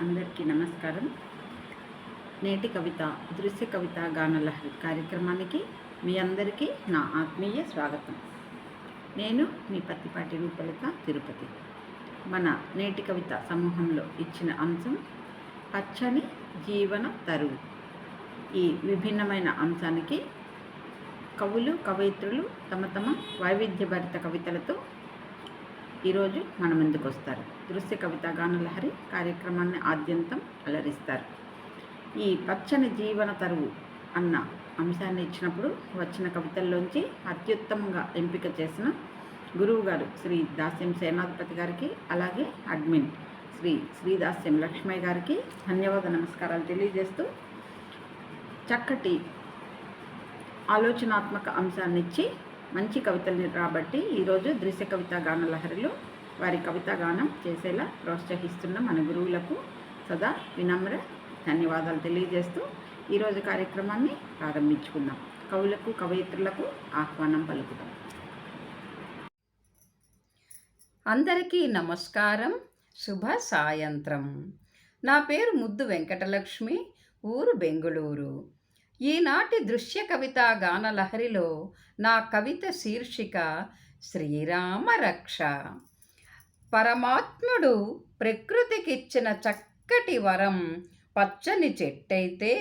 అందరికీ నమస్కారం. నేటి కవిత దృశ్య కవిత గానలహరి కార్యక్రమానికి మీ అందరికీ నా ఆత్మీయ స్వాగతం. నేను మీ పత్తిపాటి రూపలత తిరుపతి. మన నేటి కవిత సమూహంలో ఇచ్చిన అంశం పచ్చని జీవన తరువు. ఈ విభిన్నమైన అంశానికి కవులు కవయిత్రులు తమ తమ వైవిధ్యభరిత కవితలతో ఈరోజు మన ముందుకు వస్తారు? దృశ్య కవితాగానలహరి కార్యక్రమాన్ని ఆద్యంతం అలరిస్తారు. ఈ పచ్చని జీవన తరువు అన్న అంశాన్ని ఇచ్చినప్పుడు వచ్చిన కవితల్లోంచి అత్యుత్తమంగా ఎంపిక చేసిన గురువు గారు శ్రీ దాస్యం సేనాధిపతి గారికి అలాగే అడ్మిన్ శ్రీ శ్రీదాస్యం లక్ష్మయ్య గారికి ధన్యవాద నమస్కారాలు తెలియజేస్తూ చక్కటి ఆలోచనాత్మక అంశాన్ని ఇచ్చి మంచి కవితల్ని రాబట్టి ఈరోజు దృశ్య కవిత గానలహరిలో వారి కవితా గానం చేసేలా ప్రోత్సహిస్తున్న మన గురువులకు సదా వినమ్ర ధన్యవాదాలు తెలియజేస్తూ ఈరోజు కార్యక్రమాన్ని ప్రారంభించుకుందాం. కవులకు కవయిత్రులకు ఆహ్వానం పలుకుదాం. అందరికీ నమస్కారం. శుభ సాయంత్రం. నా పేరు ముద్దు వెంకటలక్ష్మి ఊరు బెంగుళూరు. ఈనాటి దృశ్య కవిత గానలహరిలో నా కవిత శీర్షిక శ్రీరామ రక్ష పరమాత్ముడు ప్రకృతికిచ్చిన చక్కటి వరం పచ్చని చెట్టయితే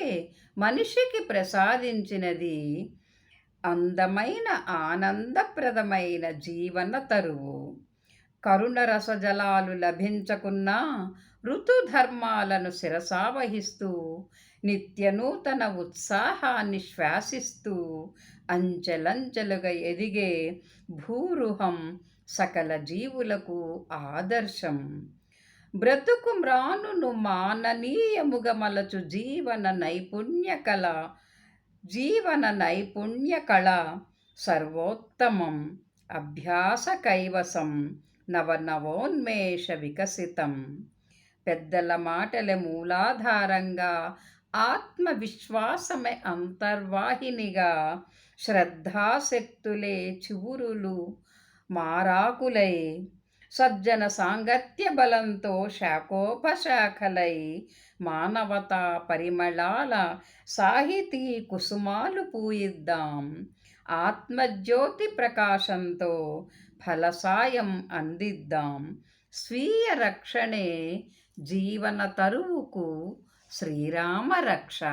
మనిషికి ప్రసాదించినది అందమైన ఆనందప్రదమైన జీవన తరువు. కరుణరస జలాలు లభించకున్నా ఋతుధర్మాలను శిరసావహిస్తూ నిత్యనూతన ఉత్సాహాన్ని శ్వాసిస్తూ అంచెలంచెలుగా ఎదిగే భూరుహం సకల జీవులకు ఆదర్శం. బ్రతుకు మ్రానును మాననీయముగ మలచు జీవన నైపుణ్య కళ జీవన నైపుణ్య కళ సర్వోత్తమం. అభ్యాస కైవసం నవనవోన్మేష వికసితం. పెద్దల మాటల మూలాధారంగా ఆత్మవిశ్వాసమే అంతర్వాహినిగా. శ్రద్ధాశక్తులే చివురులు మారాకులై. సజ్జన సాంగత్య బలంతో శాఖోపశాఖలై. మానవతా పరిమళాల సాహితీ కుసుమాలు పూయిద్దాం. ఆత్మజ్యోతి ప్రకాశంతో ఫలసాయం అందిద్దాం. స్వీయ రక్షణే జీవన తరువుకు శ్రీరామ రక్ష.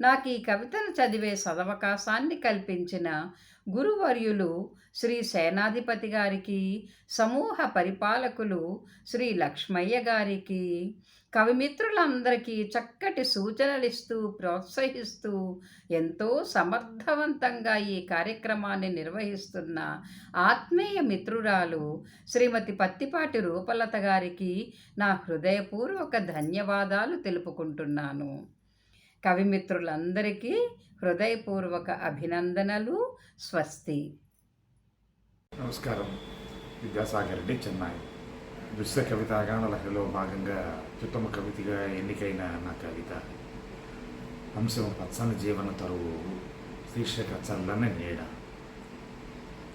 నాకు ఈ కవితను చదివే సదవకాశాన్ని కల్పించిన గురువర్యులు శ్రీ సేనాధిపతి గారికి సమూహ పరిపాలకులు శ్రీ లక్ష్మయ్య గారికి కవిమిత్రులందరికీ చక్కటి సూచనలు ఇస్తూ ప్రోత్సహిస్తూ ఎంతో సమర్థవంతంగా ఈ కార్యక్రమాన్ని నిర్వహిస్తున్న ఆత్మీయ మిత్రురాలు శ్రీమతి పత్తిపాటి రూపలత గారికి నా హృదయపూర్వక ధన్యవాదాలు తెలుపుకుంటున్నాను. కవిమిత్రులందరికీ హృదయపూర్వక అభినందనలు. స్వస్తి. నమస్కారం. విద్యాసాగర్ రెడ్డి చెన్నై. విశ్వ కవితాగాన లహరిలో భాగంగా అత్యుత్తమ కవితగా ఎన్నికైన నా కవిత అంశం పచ్చని జీవన తరువు శీర్షిక చల్లని నీడ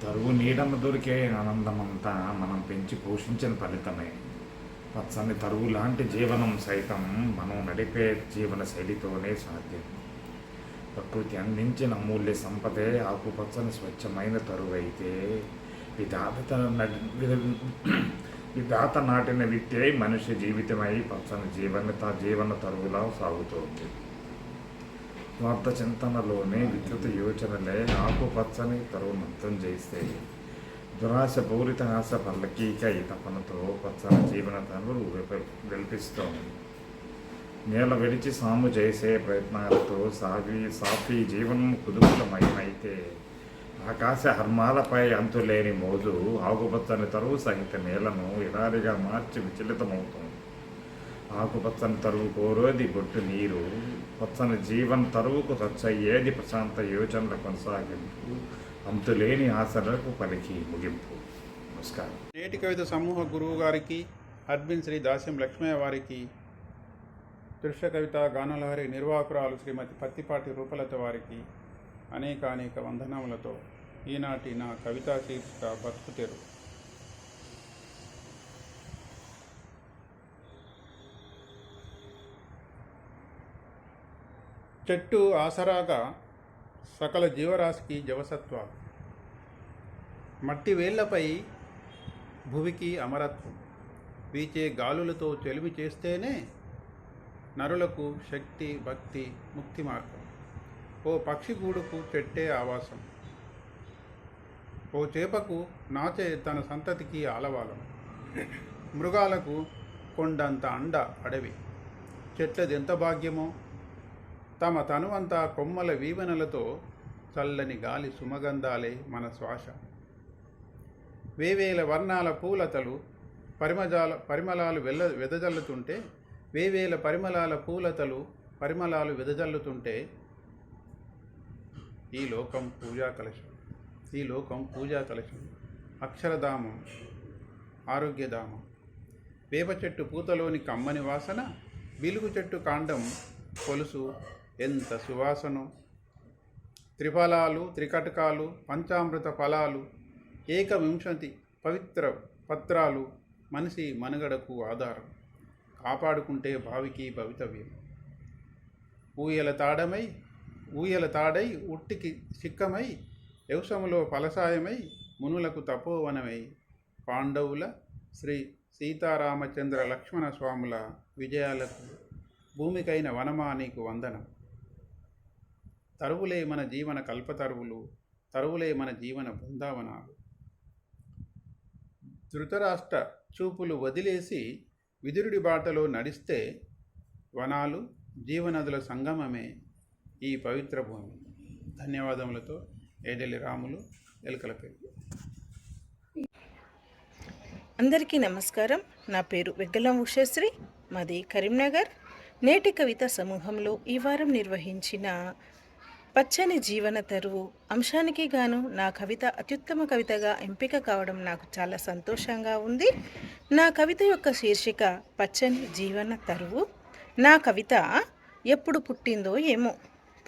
తరువు నీడన దొరికే ఆనందమంతా మనం పెంచి పోషించిన ఫలితమే పచ్చని తరువు లాంటి జీవనం సైతం మనం నడిపే జీవన శైలితోనే సాధ్యం ప్రకృతి అందించిన అమూల్య సంపదే ఆకుపచ్చని స్వచ్ఛమైన తరువైతే విధాత దాత నాటిన విత్తే మనిషి జీవితమై పచ్చని జీవన జీవన తరువులా సాగుతోంది. స్వార్థ చింతనలోనే వికృత యోచనలే ఆకుపచ్చని తరువు మొత్తం చేస్తే దురాశ పూరిత ఆశ పల్లకీక ఈ తపనతో పచ్చని జీవన తరువు వెల్పిస్తోంది. నేల విడిచి సాము చేసే ప్రయత్నాలతో సాగి సాఫీ జీవనం కుదుపులమయమైతే ఆకాశ హర్మాలపై అంతులేని మోజు ఆకుపచ్చని తరువు సహిత నేలను ఎడారిగా మార్చి విచలితమవుతుంది. ఆకుపచ్చని తరువు కోరోది బొట్టు నీరు పచ్చని జీవన్ తరువుకు తచ్చయ్యేది ప్రశాంత యోచనల కొనసాగింపు అంతులేని ఆశలకు పలికి ముగింపు. నమస్కారం. నేటి కవిత సమూహ గురువు గారికి అడ్మిన్ శ్రీ దాస్యం లక్ష్మయ్య వారికి దృశ్య కవిత గానలహరి నిర్వాహకురాలు శ్రీమతి పత్తిపాటి రూపలత వారికి అనేక అనేక వందనములతో ఈనాటి నా కవితా శీర్షిక బతుకు చెట్టు ఆసరాగా సకల జీవరాశికి జవసత్వాలు. మట్టి వేళ్ళపై భువికి అమరత్వం. వీచే గాలులతో చెలిమి చేస్తేనే నరులకు శక్తి భక్తి ముక్తి మార్గం. ఓ పక్షి గూడుకు చెట్టే ఆవాసం. ఓ చేపకు నాచే తన సంతతికి ఆలవాలం మృగాలకు కొండంత అండ అడవి. చెట్లది ఎంత భాగ్యమో? తమ తనువంతా కొమ్మల వీవనలతో చల్లని గాలి సుమగంధాలే మన శ్వాస. వేవేల వర్ణాల పూలతలు పరిమజాల పరిమళాలు వెల్ల వెదజల్లుతుంటే వేవేల పరిమళాల పూలతలు పరిమళాలు వెదజల్లుతుంటే ఈ లోకం పూజా కలశం. ఈ లోకం పూజా కలశం. అక్షరధామం ఆరోగ్యధామం. వేప చెట్టు పూతలోని కమ్మని వాసన బిలుగు చెట్టు కాండం కొలుసు. ఎంత సువాసను! త్రిఫలాలు త్రికటకాలు పంచామృత ఫలాలు ఏకవింశతి పవిత్ర పత్రాలు మనిషి మనుగడకు ఆధారం. కాపాడుకుంటే భావికి భవితవ్యం. ఊయల తాడమై ఊయల తాడై ఉట్టికి సిక్కమై యవసములో ఫలసాయమై మునులకు తపోవనమై. పాండవుల శ్రీ సీతారామచంద్ర లక్ష్మణ స్వాముల విజయాలకు భూమికైన వనమా నీకు వందనం. తరువులే మన జీవన కల్పతరువులు తరువులే మన జీవన బృందావనాలు. ధృతరాష్ట్ర చూపులు వదిలేసి విదురుడి బాటలో నడిస్తే వనాలు జీవనదుల సంగమమే. ఈ పవిత్ర భూమి. ధన్యవాదములతో ఏడెల్లి రాములు ఎలుకలపల్లి అందరికీ నమస్కారం. నా పేరు వెగ్గలం ఉషశ్రీ మాది కరీంనగర్. నేటి కవిత సమూహంలో ఈ వారం నిర్వహించిన పచ్చని జీవన తరువు అంశానికి గాను నా కవిత అత్యుత్తమ కవితగా ఎంపిక కావడం నాకు చాలా సంతోషంగా ఉంది. నా కవిత యొక్క శీర్షిక పచ్చని జీవన తరువు. నా కవిత ఎప్పుడు పుట్టిందో ఏమో.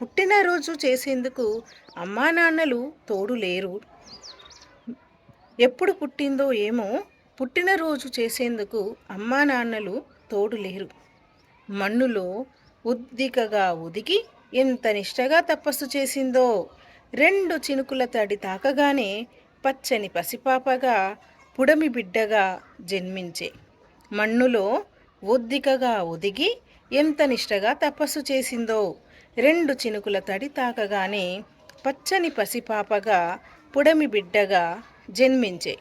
పుట్టినరోజు చేసేందుకు అమ్మా నాన్నలు తోడు లేరు. ఎప్పుడు పుట్టిందో ఏమో పుట్టినరోజు చేసేందుకు అమ్మా నాన్నలు తోడు లేరు. మన్నులో ఉద్దికగా ఉదిగి ఎంత నిష్టగా తపస్సు చేసిందో రెండు చినుకుల తడి తాకగానే పచ్చని పసిపాపగా పుడమి బిడ్డగా జన్మించే. మన్నులో ఒద్దికగా ఒదిగి ఎంత నిష్టగా తపస్సు చేసిందో రెండు చినుకుల తడి తాకగానే పచ్చని పసిపాపగా పుడమి బిడ్డగా జన్మించే.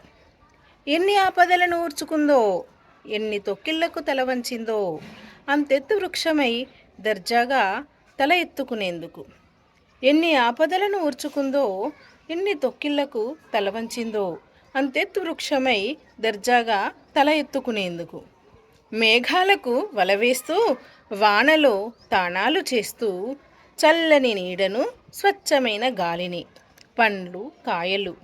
ఎన్ని ఆపదలను ఊర్చుకుందో ఎన్ని తొక్కిళ్ళకు తల వంచిందో అంతెత్తు వృక్షమై దర్జాగా తల ఎత్తుకునేందుకు. ఎన్ని ఆపదలను ఊర్చుకుందో ఎన్ని తొక్కిళ్ళకు తల వంచిందో అంతెత్తు వృక్షమై దర్జాగా తల ఎత్తుకునేందుకు. మేఘాలకు వలవేస్తూ వానలో తాణాలు చేస్తూ చల్లని నీడను స్వచ్ఛమైన గాలిని పండ్లు కాయలు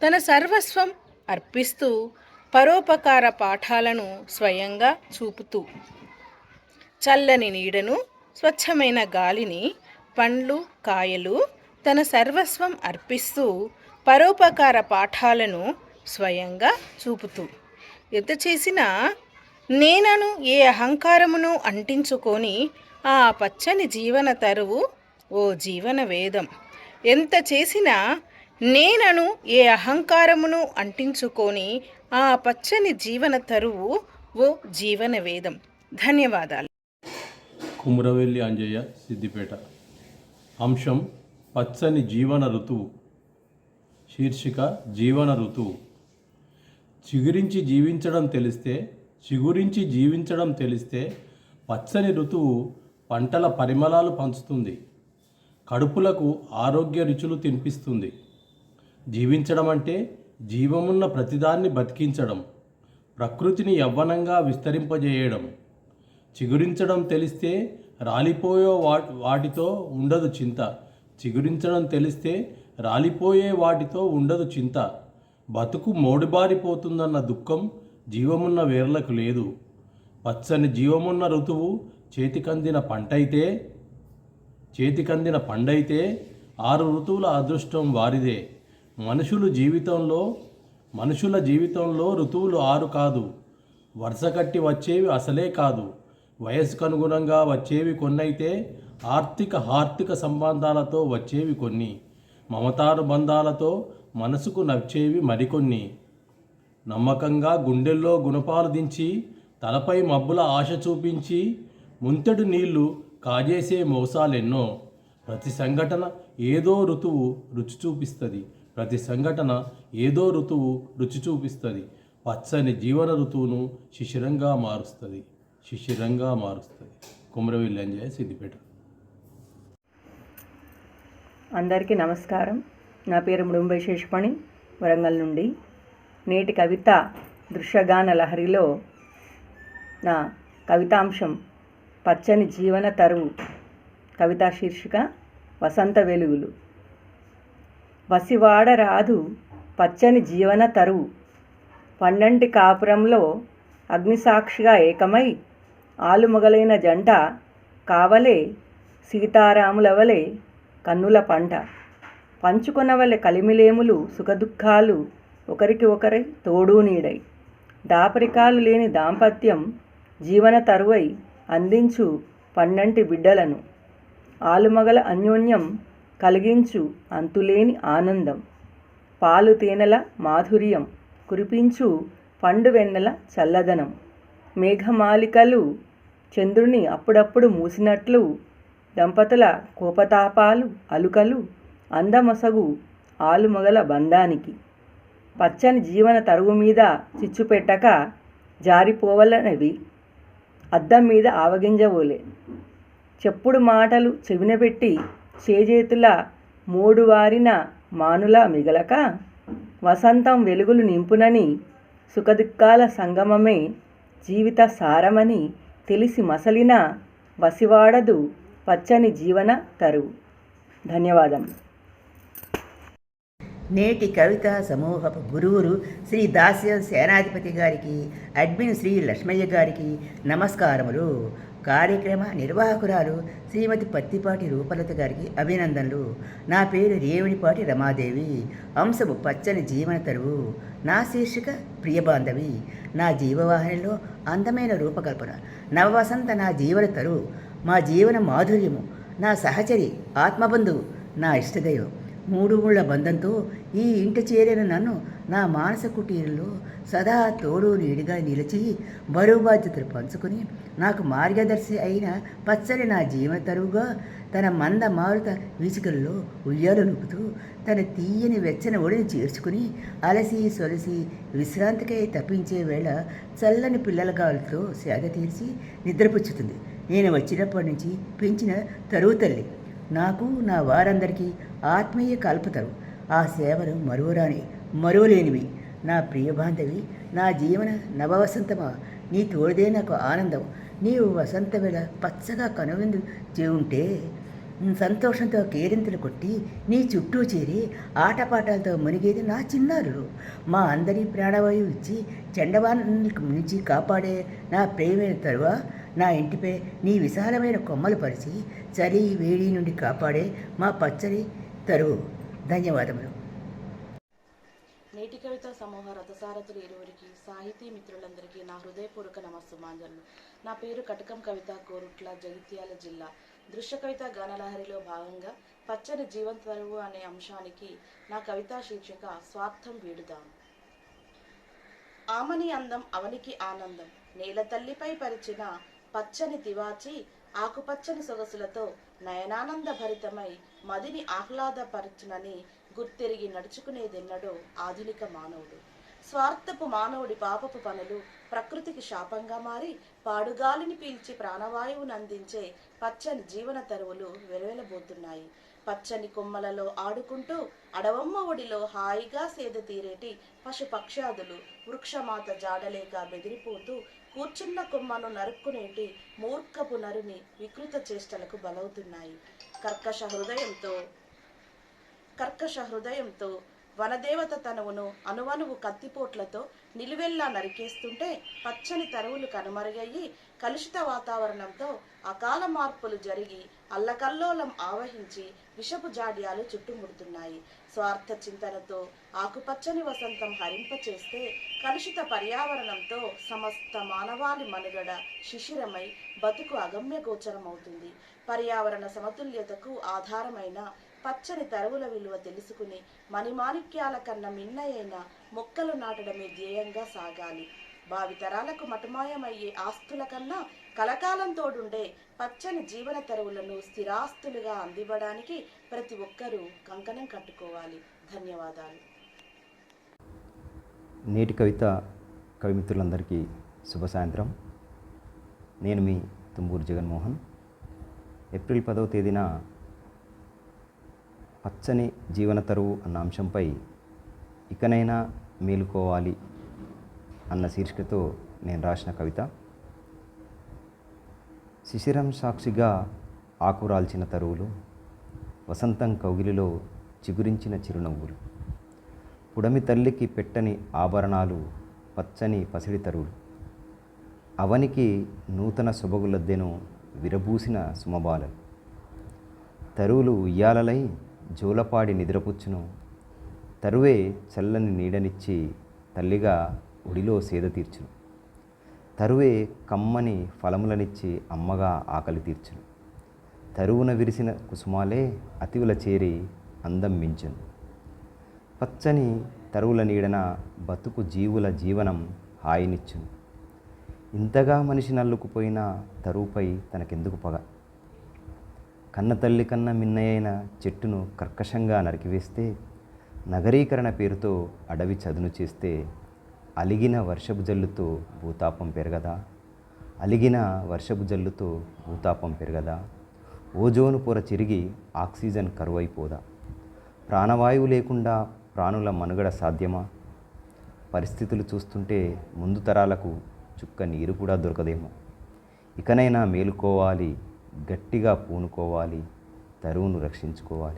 తన సర్వస్వం అర్పిస్తూ పరోపకార పాఠాలను స్వయంగా చూపుతూ చల్లని నీడను స్వచ్ఛమైన గాలిని పండ్లు కాయలు తన సర్వస్వం అర్పిస్తూ పరోపకార పాఠాలను స్వయంగా చూపుతూ ఎంత చేసినా నేనను ఏ అహంకారమును అంటించుకొని ఆ పచ్చని జీవన తరువు ఓ జీవన వేదం. ఎంత చేసినా నేనను ఏ అహంకారమును అంటించుకొని ఆ పచ్చని జీవన తరువు ఓ జీవన వేదం. ధన్యవాదాలు. కుమురవెల్లి అంజయ్య సిద్దిపేట. అంశం పచ్చని జీవన ఋతువు. శీర్షిక జీవన ఋతువు. చిగురించి జీవించడం తెలిస్తే చిగురించి జీవించడం తెలిస్తే పచ్చని ఋతువు పంటల పరిమళాలు పంచుతుంది. కడుపులకు ఆరోగ్య రుచులు తినిపిస్తుంది. జీవించడం అంటే జీవమున్న ప్రతిదాన్ని బతికించడం ప్రకృతిని యవ్వనంగా విస్తరింపజేయడం. చిగురించడం తెలిస్తే రాలిపోయే వా వాటితో ఉండదు చింత. చిగురించడం తెలిస్తే రాలిపోయే వాటితో ఉండదు చింత. బతుకు మోడిబారిపోతుందన్న దుఃఖం జీవమున్న వేర్లకు లేదు. పచ్చని జీవమున్న ఋతువు చేతికందిన పంటైతే చేతికందిన పండైతే ఆరు ఋతువుల అదృష్టం వారిదే. మనుషులు జీవితంలో మనుషుల జీవితంలో ఋతువులు ఆరు కాదు. వరుస కట్టి వచ్చేవి అసలే కాదు. వయస్సుకు అనుగుణంగా వచ్చేవి కొన్నైతే ఆర్థిక ఆర్థిక సంబంధాలతో వచ్చేవి కొన్ని. మమతానుబంధాలతో మనసుకు నచ్చేవి మరికొన్ని. నమ్మకంగా గుండెల్లో గుణపాలు దించి తలపై మబ్బుల ఆశ చూపించి ముంతెడు నీళ్ళు కాజేసే మోసాలెన్నో. ప్రతి సంఘటన ఏదో ఋతువు రుచి చూపిస్తుంది. ప్రతి సంఘటన ఏదో ఋతువు రుచి చూపిస్తుంది. పచ్చని జీవన ఋతువును శిశిరంగా మారుస్తుంది. శిశిరంగా మారుస్తుంది. కుమరవెల్లి సిద్దిపేట. అందరికీ నమస్కారం. నా పేరు మృంబై శేషపణి వరంగల్ నుండి. నేటి కవిత దృశ్యగాన లహరిలో నా కవితాంశం పచ్చని జీవన తరువు కవితా శీర్షిక వసంత వెలుగులు. వసివాడ రాదు పచ్చని జీవన తరువు. పండంటి కాపురంలో అగ్నిసాక్షిగా ఏకమై ఆలుమొగలైన జంట కావలే సీతారాములవలే కన్నుల పంట. పంచుకొనవలె కలిమిలేములు సుఖదుఖాలు ఒకరికి ఒకరై తోడు నీడై. దాపరికాలు లేని దాంపత్యం జీవన తరువై అందించు పన్నంటి బిడ్డలను. ఆలుమగల అన్యోన్యం కలిగించు అంతులేని ఆనందం. పాలు తేనెల మాధుర్యం కురిపించు పండు వెన్నెల చల్లదనం. మేఘమాలికలు చంద్రుని అప్పుడప్పుడు మూసినట్లు దంపతుల కోపతాపాలు అలుకలు అందమొసగు ఆలుమగల బంధానికి. పచ్చని జీవన తరువు మీద చిచ్చు పెట్టక జారిపోవలనవి. అద్దం మీద ఆవగింజవోలే చెప్పుడు మాటలు చెవినబెట్టి చేజేతుల మూడువారిన మానుల మిగలక వసంతం వెలుగులు నింపునని సుఖదుఖాల సంగమమే జీవిత సారమని తెలిసి మసలిన వసివాడదు పచ్చని జీవన తరువు. ధన్యవాదం నేటి కవిత సమూహపు గురువురు శ్రీ దాస్యం సేనాధిపతి గారికి అడ్మిన్ శ్రీ లక్ష్మయ్య గారికి నమస్కారములు. కార్యక్రమ నిర్వాహకురాలు శ్రీమతి పత్తిపాటి రూపలత గారికి అభినందనలు. నా పేరు రేవునిపాటి రమాదేవి. అంశము పచ్చని జీవన తరువు. నా శీర్షిక ప్రియబాంధవి నా జీవవాహినిలో అందమైన రూపకల్పన. నవవసంత నా జీవన తరువు. మా జీవన మాధుర్యము. నా సహచరి ఆత్మబంధువు. నా ఇష్టదైవం. మూడు బంధంతో ఈ ఇంట చేరిన నన్ను నా మానస కుటీరంలో సదా తోడు నీడిగా నిలిచి బరువు బాధ్యతలు పంచుకుని నాకు మార్గదర్శి అయిన పచ్చని నా జీవన తరువుగా తన మంద మారుత వీచికల్లో ఉయ్యాలు నూపుతూ తన తీయని వెచ్చని ఒడిని చేర్చుకుని అలసి సొలసి విశ్రాంతికై తప్పించే వేళ చల్లని పిల్లల గాలుతో సేద తీర్చి నిద్రపుచ్చుతుంది. నేను వచ్చినప్పటి నుంచి పెంచిన తరువు తల్లి. నాకు నా వారందరికీ ఆత్మీయ కల్పతరు ఆ సేవలు మరువరాని మరువలేనివి. నా ప్రియ బాంధవి నా జీవన నవవసంతమా? నీ తోడిదే నాకు ఆనందం. నీవు వసంత వేళ పచ్చగా కనువిందు ఉంటే సంతోషంతో కేరింతలు కొట్టి నీ చుట్టూ చేరి ఆటపాటలతో మునిగేది నా చిన్నారులు మా అందరి ప్రాణవాయువు ఇచ్చి చెండవానికి మించి కాపాడే నా ప్రేమైన తరువా? నా ఇంటిపై నీ విశాలమైన కొమ్మలు పరిచి చలి వేడి నుండి కాపాడే మా పచ్చని తరువు. ధన్యవాదములు. నేటి కవిత సమూహ రథసారథులు ఇరువురికి సాహితీ మిత్రులందరికీ నా హృదయపూర్వక నమస్సుమాంజలు. నా పేరు కటకం కవిత కోరుట్ల జగిత్యాల జిల్లా. దృశ్య కవిత గానలహరిలో భాగంగా పచ్చని జీవంతరువు అనే అంశానికి నా కవితా శీర్షిక స్వార్థం వీడుదాం. ఆమని అందం అవనికి ఆనందం. నేల తల్లిపై పరిచిన పచ్చని తివాచి ఆకుపచ్చని సొగసులతో నయనానంద భరితమై మదిని ఆహ్లాదపరచునని గుర్తెరిగి నడుచుకునేదెన్నడో ఆధునిక మానవుడు. స్వార్థపు మానవుడి పాపపు పనులు ప్రకృతికి శాపంగా మారి పాడుగాలిని పీల్చి ప్రాణవాయువును అందించే పచ్చని జీవన తరువులు వెలవెలబోతున్నాయి. పచ్చని కొమ్మలలో ఆడుకుంటూ అడవమ్మ ఒడిలో హాయిగా సేద తీరేటి పశుపక్షాదులు వృక్షమాత జాడలేక బెదిరిపోతూ కూర్చున్న కొమ్మను నరుక్కునేటి మూర్ఖపు నరుని వికృత చేష్టలకు బలవుతున్నాయి. కర్కశ హృదయంతో కర్కశ హృదయంతో వనదేవత తనువును అనువనువు కత్తిపోట్లతో నిలువెల్లా నరికేస్తుంటే పచ్చని తరువులు కనుమరుగయ్యి కలుషిత వాతావరణంతో అకాల మార్పులు జరిగి అల్లకల్లోలం ఆవహించి విషపు జాడ్యాలు చుట్టుముడుతున్నాయి. స్వార్థ చింతనతో ఆకుపచ్చని వసంతం హరింపచేస్తే కలుషిత పర్యావరణంతో సమస్త మానవాళి మనుగడ శిశిరమై బతుకు అగమ్య గోచరమవుతుంది. పర్యావరణ సమతుల్యతకు ఆధారమైన పచ్చని తరువుల విలువ తెలుసుకుని మణిమాణిక్యాల కన్నా మిన్నయైన మొక్కలు నాటడమే ధ్యేయంగా సాగాలి. భావితరాలకు మటుమాయమయ్యే ఆస్తుల కన్నా కలకాలం తోడుండే పచ్చని జీవన తరువులను స్థిరాస్తులుగా అందివ్వడానికి ప్రతి ఒక్కరూ కంకణం కట్టుకోవాలి. ధన్యవాదాలు. నేటి కవిత కవిమిత్రులందరికీ శుభ సాయంత్రం. నేను మీ తుమ్మూరు జగన్మోహన్. ఏప్రిల్ పదవ తేదీన పచ్చని జీవన తరువు అన్న అంశంపై ఇకనైనా మేలుకోవాలి అన్న శీర్షికతో నేను రాసిన కవిత. శిశిరం సాక్షిగా ఆకురాల్చిన తరువులు వసంతం కౌగిలిలో చిగురించిన చిరునవ్వులు పుడమి తల్లికి పెట్టని ఆభరణాలు పచ్చని పసిడి తరువులు అవనికి నూతన సొబగులద్దెను విరబూసిన సుమబాలలు. తరువులు ఉయ్యాలలై జోలపాడి నిద్రపుచ్చును. తరువే చల్లని నీడనిచ్చి తల్లిగా ఒడిలో సేద తీర్చును. తరువే కమ్మని ఫలములనిచ్చి అమ్మగా ఆకలి తీర్చును. తరువున విరిసిన కుసుమాలే అతివుల చేరి అందం మించును. పచ్చని తరువుల నీడన బతుకు జీవుల జీవనం హాయినిచ్చును. ఇంతగా మనిషి నల్లుకుపోయిన తరువుపై తనకెందుకు పగ? కన్న తల్లి కన్న మిన్నయైన చెట్టును కర్కశంగా నరికివేస్తే నగరీకరణ పేరుతో అడవి చదును చేస్తే అలిగిన వర్షపు జల్లుతో భూతాపం పెరగదా? అలిగిన వర్షపు జల్లుతో భూతాపం పెరగదా? ఓజోను పొర చిరిగి ఆక్సిజన్ కరువైపోదా? ప్రాణవాయువు లేకుండా ప్రాణుల మనుగడ సాధ్యమా? పరిస్థితులు చూస్తుంటే ముందు తరాలకు చుక్క నీరు కూడా దొరకదేమో. ఇకనైనా మేలుకోవాలి గట్టిగా పూనుకోవాలి తరువును రక్షించుకోవాలి.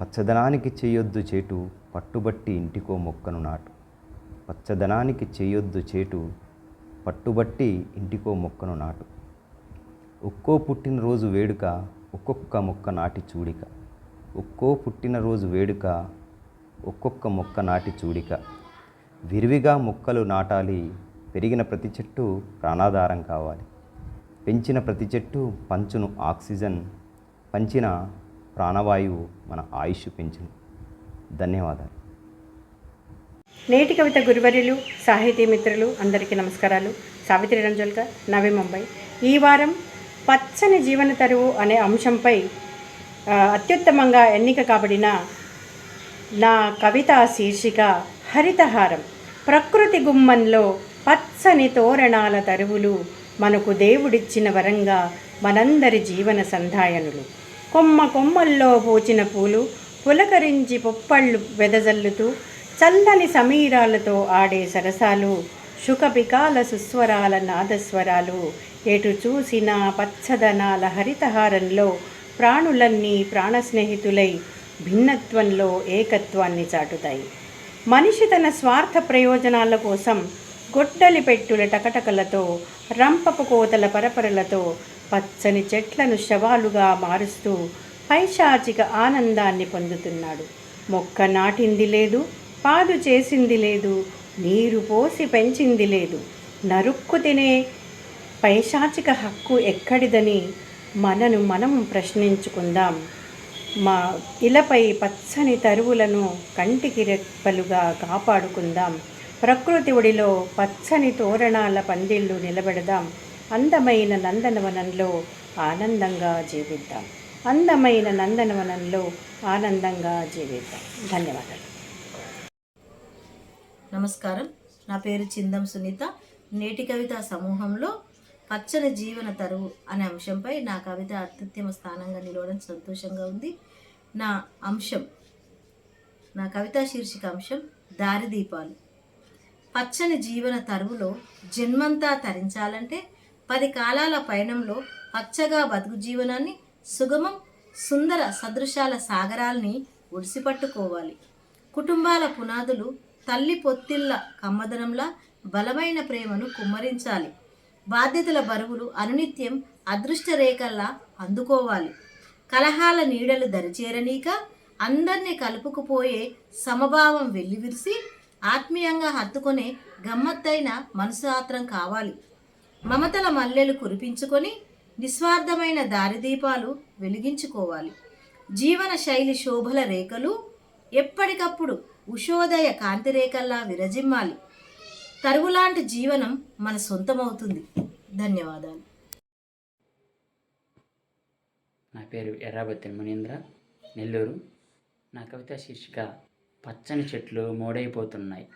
పచ్చదనానికి చేయొద్దు చేటు పట్టుబట్టి ఇంటికో మొక్కను నాటు. పచ్చదనానికి చేయొద్దు చేటు పట్టుబట్టి ఇంటికో మొక్కను నాటు. ఒక్కో పుట్టినరోజు వేడుక ఒక్కొక్క మొక్క నాటి చూడిక. ఒక్కో పుట్టినరోజు వేడుక ఒక్కొక్క మొక్క నాటి చూడిక. విరివిగా మొక్కలు నాటాలి పెరిగిన ప్రతి చెట్టు ప్రాణాధారం కావాలి. పెంచిన ప్రతి చెట్టు పంచును ఆక్సిజన్ పంచిన ప్రాణవాయువు మన ఆయుష్ పెంచును. ధన్యవాదాలు. నేటి కవిత గురువర్యులు సాహితీ మిత్రులు అందరికీ నమస్కారాలు. సావిత్రి రంజోల్కర్ నవీ ముంబై. ఈ వారం పచ్చని జీవన తరువు అనే అంశంపై అత్యుత్తమంగా ఎన్నిక కాబడిన నా కవిత శీర్షిక హరితహారం. ప్రకృతి గుమ్మంలో పచ్చని తోరణాల తరువులు మనకు దేవుడిచ్చిన వరంగా మనందరి జీవన సంధాయనులు. కొమ్మ కొమ్మల్లో పూచిన పూలు పులకరించి పొప్పళ్ళు వెదజల్లుతూ చల్లని సమీరాలతో ఆడే సరసాలు శుకపికాల సుస్వరాల నాదస్వరాలు ఎటు చూసిన పచ్చదనాల హరితహారంలో ప్రాణులన్నీ ప్రాణస్నేహితులై భిన్నత్వంలో ఏకత్వాన్ని చాటుతాయి. మనిషి తన స్వార్థ ప్రయోజనాల కోసం గొడ్డలి పెట్టుల టకటకలతో రంపపు కోతల పరపరలతో పచ్చని చెట్లను శవాలుగా మారుస్తూ పైశాచిక ఆనందాన్ని పొందుతున్నాడు. మొక్క నాటింది లేదు పాదు చేసింది లేదు నీరు పోసి పెంచింది లేదు. నరుక్కు తినే పైశాచిక హక్కు ఎక్కడిదని మనను మనం ప్రశ్నించుకుందాం. మా ఇలపై పచ్చని తరువులను కంటికి రెప్పలుగా కాపాడుకుందాం. ప్రకృతి ఒడిలో పచ్చని తోరణాల పందిళ్ళు నిలబెడదాం. అందమైన నందనవనంలో ఆనందంగా జీవిద్దాం. అందమైన నందనవనంలో ఆనందంగా జీవిద్దాం. ధన్యవాదాలు. నమస్కారం. నా పేరు చిందం సునీత. నేటి కవిత సమూహంలో పచ్చని జీవన తరువు అనే అంశంపై నా కవిత అత్యుత్తమ స్థానంగా నిలవడం సంతోషంగా ఉంది. నా అంశం నా కవితా శీర్షిక అంశం దారిదీపాలు పచ్చని జీవన తరువులో జన్మంతా తరించాలంటే పది కాలాల పయనంలో పచ్చగా బతుకు జీవనాన్ని సుగమం సుందర సదృశాల సాగరాల్ని ఒడిసిపట్టుకోవాలి. కుటుంబాల పునాదులు తల్లి పొత్తిళ్ళ కమ్మదనంలా బలమైన ప్రేమను కుమ్మరించాలి. బాధ్యతల బరువులు అనునిత్యం అదృష్ట రేఖల్లా అందుకోవాలి. కలహాల నీడలు దరిచేరనీక అందరినీ కలుపుకుపోయే సమభావం వెల్లివిరిసి ఆత్మీయంగా హత్తుకునే గమ్మత్తైన మనసాత్రం కావాలి. మమతల మల్లెలు కురిపించుకొని నిస్వార్థమైన దారిదీపాలు వెలిగించుకోవాలి. జీవన శైలి శోభల రేఖలు ఎప్పటికప్పుడు ఉషోదయ కాంతి రేఖల్లా విరజిమ్మాలి. తరువులాంటి జీవనం మన సొంతమవుతుంది. ధన్యవాదాలు. నా పేరు ఎర్రాబత్తి మునీంద్ర నెల్లూరు. నా కవిత శీర్షిక పచ్చని చెట్లు మోడైపోతున్నాయి.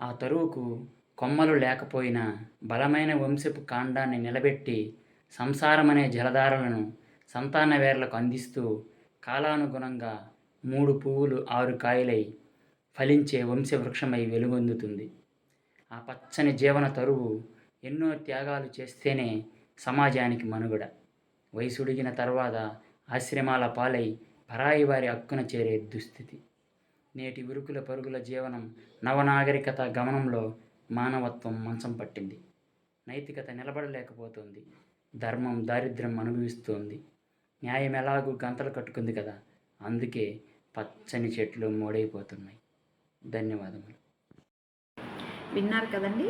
ఆ తరువుకు కొమ్మలు లేకపోయినా బలమైన వంశపు కాండాన్ని నిలబెట్టి సంసారమనే జలధారలను సంతాన వేర్లకు అందిస్తూ కాలానుగుణంగా మూడు పువ్వులు ఆరు కాయలై ఫలించే వంశవృక్షమై వెలుగొందుతుంది. ఆ పచ్చని జీవన తరువు ఎన్నో త్యాగాలు చేస్తేనే సమాజానికి మనుగడ. వయసుడిగిన తర్వాత ఆశ్రమాల పాలై పరాయి వారి హక్కున చేరే దుస్థితి. నేటి ఉరుకుల పరుగుల జీవనం నవనాగరికత గమనంలో మానవత్వం మంచం పట్టింది. నైతికత నిలబడలేకపోతుంది. ధర్మం దారిద్ర్యం అనుభవిస్తోంది. న్యాయం ఎలాగూ గంతలు కట్టుకుంది కదా అందుకే పచ్చని చెట్లు మోడైపోతున్నాయి. ధన్యవాదములు. విన్నారు కదండి?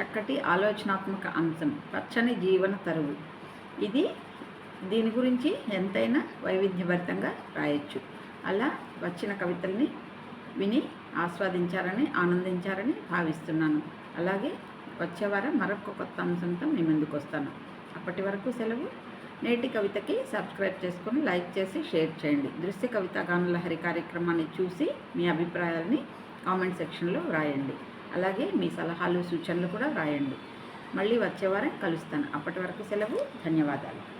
చక్కటి ఆలోచనాత్మక అంశం. పచ్చని జీవన తరువు. ఇది దీని గురించి ఎంతైనా వైవిధ్యభరితంగా రాయొచ్చు. అలా వచ్చిన కవితల్ని విని ఆస్వాదించారని ఆనందించారని భావిస్తున్నాను. అలాగే వచ్చే వారం మరొక కొత్త అంశంతో మీ ముందుకు వస్తాను. అప్పటి వరకు సెలవు. నేటి కవితకి సబ్స్క్రైబ్ చేసుకొని లైక్ చేసి షేర్ చేయండి. దృశ్య కవిత గానలహరి కార్యక్రమాన్ని చూసి మీ అభిప్రాయాలని కామెంట్ సెక్షన్లో వ్రాయండి. అలాగే మీ సలహాలు సూచనలు కూడా వ్రాయండి. మళ్ళీ వచ్చే వారం కలుస్తాను. అప్పటి వరకు సెలవు. ధన్యవాదాలు.